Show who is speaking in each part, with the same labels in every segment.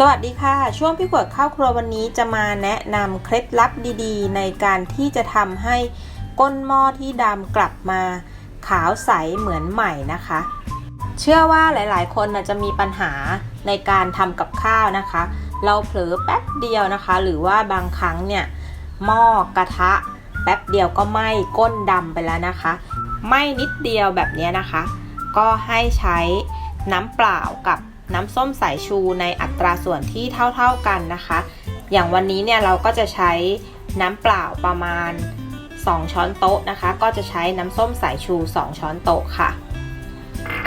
Speaker 1: สวัสดีค่ะ ช่วงพี่ขวดข้าวครัววันนี้จะมาแนะนำเคล็ดลับดีๆ ในการที่จะทำให้ก้นหม้อที่ดำกลับมาขาวใสเหมือนใหม่นะคะ เชื่อว่าหลายๆ คนจะมีปัญหาในการทำกับข้าวนะคะ เราเผลอแป๊บเดียวนะคะ หรือว่าบางครั้งเนี่ยหม้อกระทะ แป๊บเดียวก็ไหม้ก้นดำไปแล้วนะคะไหม้นิดเดียวแบบนี้นะคะ ก็ให้ใช้น้ำเปล่ากับ น้ำส้มสายชูในอัตราส่วนที่เท่าๆกันนะคะ อย่างวันนี้เนี่ยเราก็จะใช้น้ำเปล่าประมาณ 2 ช้อนโต๊ะนะคะ ก็จะใช้น้ำส้มสายชู 2 ช้อนโต๊ะค่ะ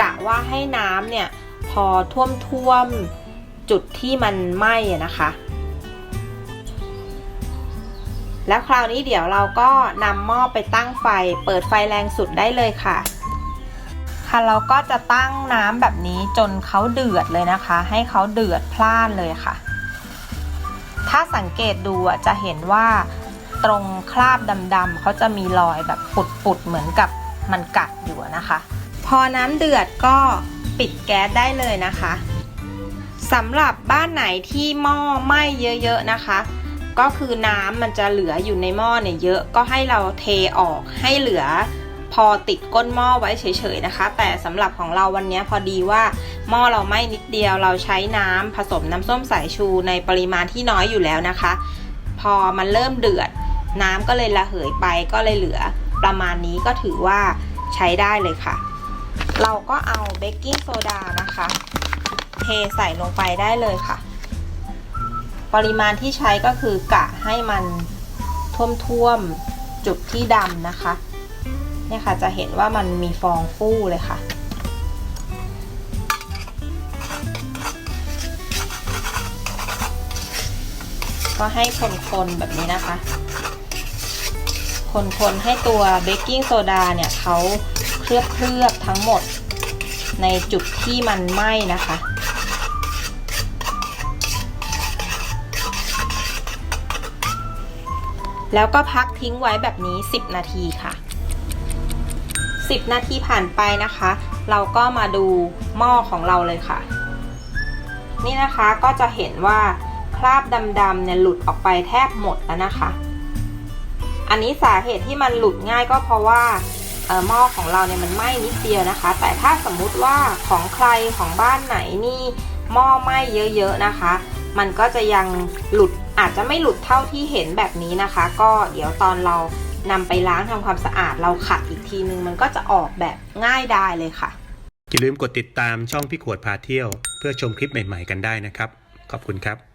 Speaker 1: กะว่าให้น้ำเนี่ยพอท่วมท่วมๆจุดที่มันไหม้นะคะ แล้วคราวนี้เดี๋ยวเราก็นำหม้อไปตั้งไฟ เปิดไฟแรงสุดได้เลยค่ะ เราก็จะตั้งน้ำแบบนี้จนเขาเดือดเลยนะคะ ให้เขาเดือดพล่านเลยค่ะ ถ้าสังเกตดูจะเห็นว่าตรงคราบดำๆเขาจะมีรอยแบบปุดๆเหมือนกับมันกัดอยู่นะคะ พอน้ำเดือดก็ปิดแก๊สได้เลยนะคะสำหรับบ้านไหนที่หม้อไหม้เยอะๆนะคะ ก็คือน้ำมันจะเหลืออยู่ในหม้อเนี่ยเยอะก็ให้เราเทออกให้เหลือ พอติดก้นหม้อไว้เฉยๆนะคะ แต่สำหรับของเราวันนี้พอดีว่าหม้อเราไหม้นิดเดียวเราใช้น้ำผสมน้ำส้มสายชูในปริมาณที่น้อยอยู่แล้วนะคะ พอมันเริ่มเดือด น้ำก็เลยระเหยไปก็เลยเหลือ ประมาณนี้ก็ถือว่าใช้ได้เลยค่ะ เราก็เอาเบกกิ้งโซดานะคะเทใส่ลงไปได้เลยค่ะ ปริมาณที่ใช้ก็คือกะให้มันท่วมๆจุดที่ดำนะคะ เนี่ยค่ะจะเห็นว่ามันมีฟองฟู่เลยค่ะ ก็ให้คนๆแบบนี้นะคะ คนๆให้ตัวเบกกิ้งโซดาเนี่ยเขาเคลือบเคลือบๆทั้งหมดในจุดที่มันไหม้นะคะแล้วก็พักทิ้งไว้แบบนี้ 10 นาทีค่ะ 10 นาทีผ่านไปนะคะ เราก็มาดูหม้อของเราเลยค่ะ นี่นะคะก็จะเห็นว่าคราบดำๆเนี่ยหลุดออกไปแทบหมดแล้วนะคะ อันนี้สาเหตุที่มันหลุดง่ายก็เพราะว่าหม้อของเราเนี่ยมันไหม้นิดเดียวนะคะ แต่ถ้าสมมุติว่าของใครของบ้านไหนนี่หม้อไหม้เยอะๆนะคะ มันก็จะยังหลุดอาจจะไม่หลุดเท่าที่เห็นแบบนี้นะคะ ก็เดี๋ยวตอนเรา นำไปล้างทำความสะอาดเราขัดอีกทีนึง มันก็จะออกแบบง่ายได้เลยค่ะ
Speaker 2: อย่าลืมกดติดตามช่องพี่ขวดพาเที่ยว เพื่อชมคลิปใหม่ ๆ กันได้นะครับ ขอบคุณครับ